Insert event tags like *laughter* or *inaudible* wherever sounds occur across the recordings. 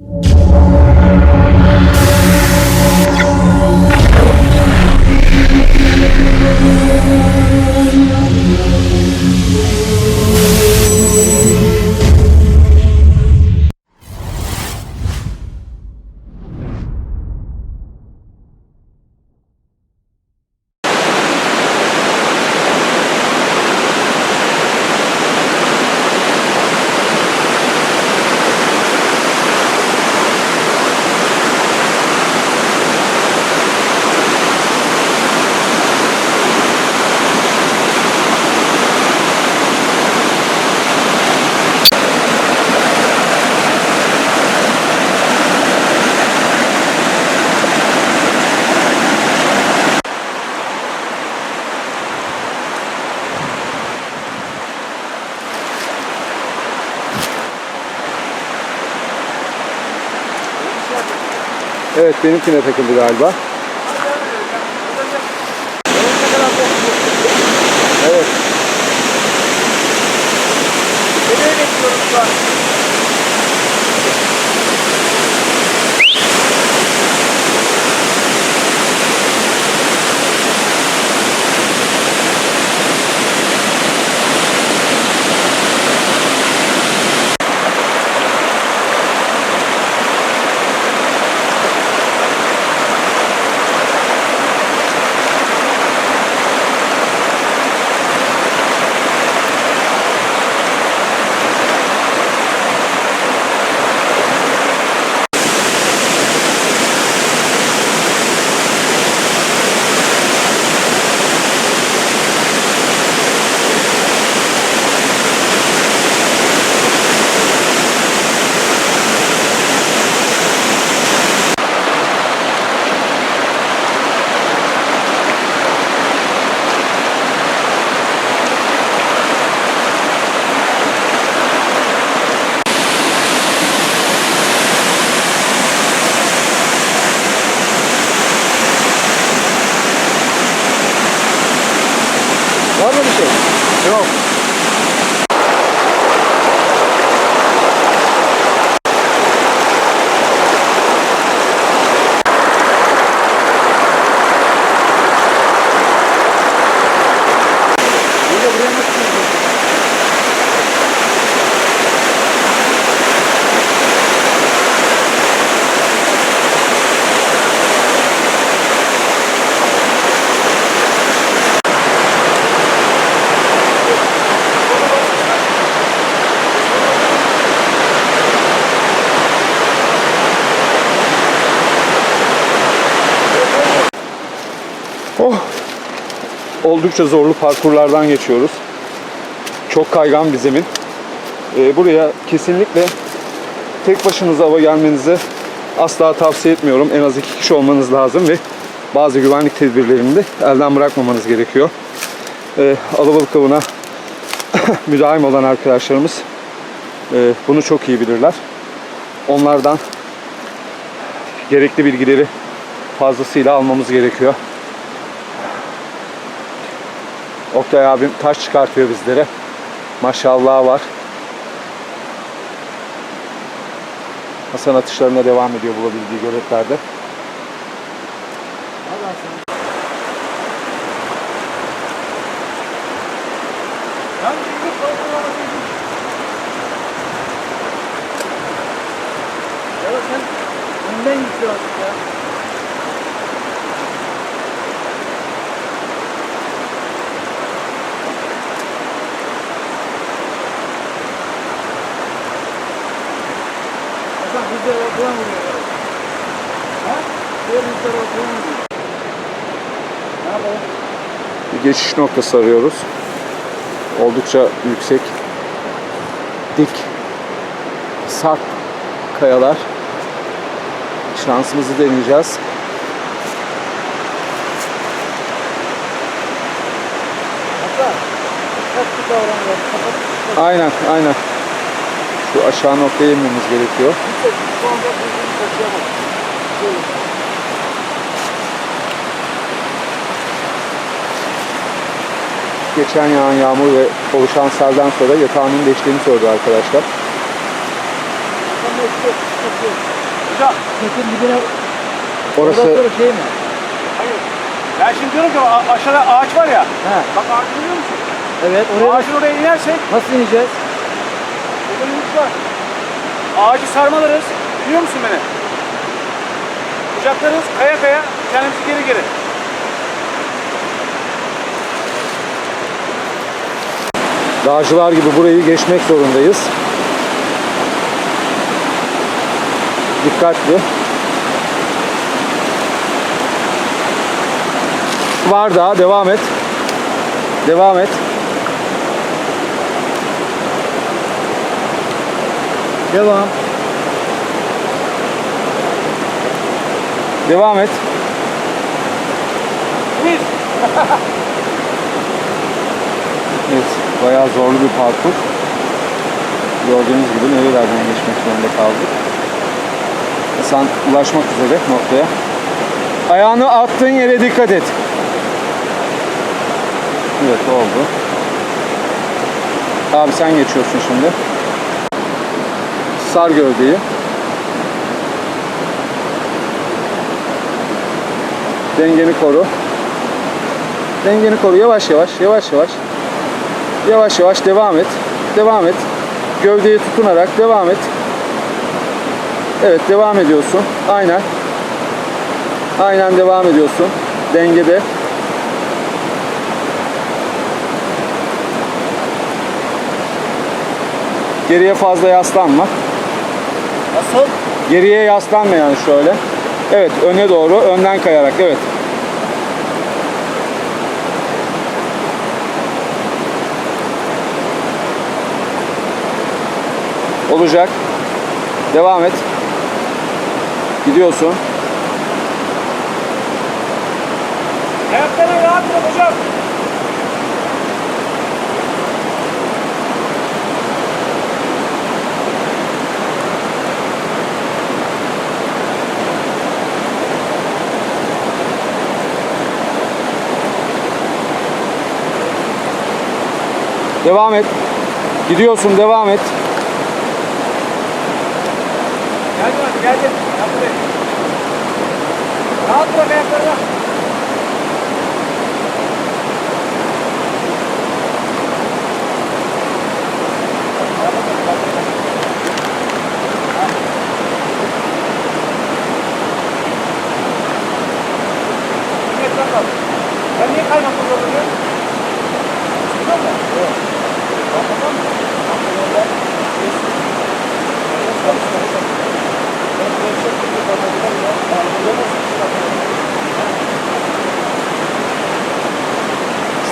Thank you. Evet benimkine takıldı galiba. Var Oh. Oldukça zorlu parkurlardan geçiyoruz. Çok kaygan bir zemin. Ee, buraya kesinlikle tek başınıza hava gelmenizi asla tavsiye etmiyorum. En az iki kişi olmanız lazım ve bazı güvenlik tedbirlerini de elden bırakmamanız gerekiyor. Ee, alabalık avına *coughs* müdahim olan arkadaşlarımız e, bunu çok iyi bilirler. Onlardan gerekli bilgileri fazlasıyla almamız gerekiyor. Oktay abim taş çıkartıyor bizlere. Maşallah var. Hasan atışlarına devam ediyor bulabildiği göletlerde. Ya sen git birazcık ya. Bir geçiş noktası arıyoruz. Oldukça yüksek, dik, sarp kayalar. Şansımızı deneyeceğiz. Aynen, aynen. Şu aşağı noktaya inmemiz gerekiyor. Geçen yağan yağmur ve oluşan selden sonra yatağının değiştiğini söyledi arkadaşlar. Hocam. Dibine Orası şey mi? Hayır. Ben şimdi diyorum ki aşağıda ağaç var ya. He. Bak ağacı görüyor musun? Evet oraya ağacın oraya inersek nasıl ineceğiz? burada yürüyüş var. Ağacı sarmalarız. Biliyor musun beni? Kucaklarız kaya kaya kendimizi geri geri. Dağcılar gibi burayı geçmek zorundayız. Dikkatli. Var daha devam et. Devam et. Devam. Devam et. Evet, bayağı zorlu bir parkur. Gördüğünüz gibi nerelerden geçmek zorunda kaldık. Hasan ulaşmak üzere noktaya. Ayağını attığın yere dikkat et. Evet oldu. Abi sen geçiyorsun şimdi. Sar gövdeyi. Dengeni koru. Dengeni koru yavaş yavaş yavaş yavaş. Yavaş yavaş devam et. Devam et. Gövdeyi tutunarak devam et. Evet devam ediyorsun. Aynen. Aynen devam ediyorsun. Dengede. Geriye fazla yaslanma. Nasıl? Geriye yaslanma yani şöyle. Evet öne doğru önden kayarak evet. Olacak. Devam et. Gidiyorsun. Ayaklarına rahat bırak hocam. Devam et. Gidiyorsun devam et. Gel hadi gel gel. Gel buraya. Rahat bırak ayaklarına. Ben niye kaymakta zorlanıyorum? Çıkıyor mu? Evet. Tamam mı?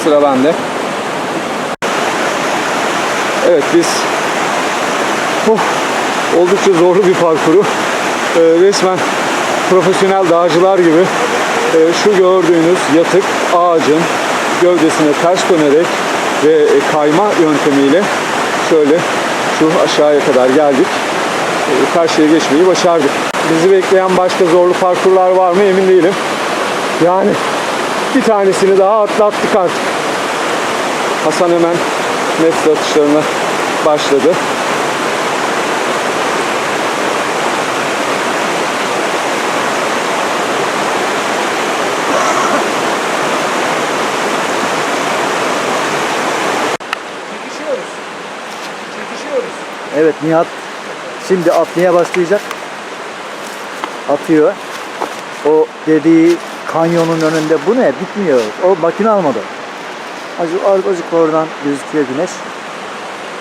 Sıra bende. Evet biz oh, oldukça zorlu bir parkuru e, resmen profesyonel dağcılar gibi e, şu gördüğünüz yatık ağacın gövdesine ters dönerek ve e, kayma yöntemiyle şöyle şu aşağıya kadar geldik. Karşıya geçmeyi başardık. Bizi bekleyen başka zorlu parkurlar var mı emin değilim. Yani bir tanesini daha atlattık artık. Hasan hemen metre atışlarına başladı. Evet Nihat şimdi atmaya başlayacak. Atıyor. O dediği kanyonun önünde bu ne? Bitmiyor. O makine almadı. Azıcık, azıcık oradan gözüküyor güneş.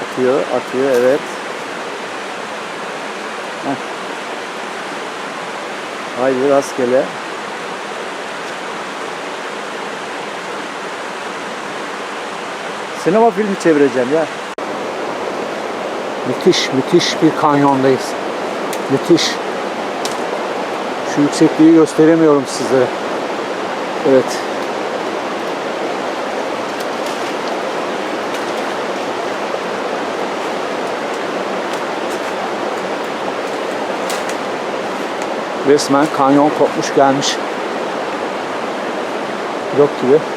Atıyor, atıyor evet. Heh. Haydi rastgele. Sinema filmi çevireceğim ya. Müthiş, müthiş bir kanyondayız. Müthiş. Şu yüksekliği gösteremiyorum sizlere. Evet. Resmen kanyon kopmuş gelmiş. Yok gibi.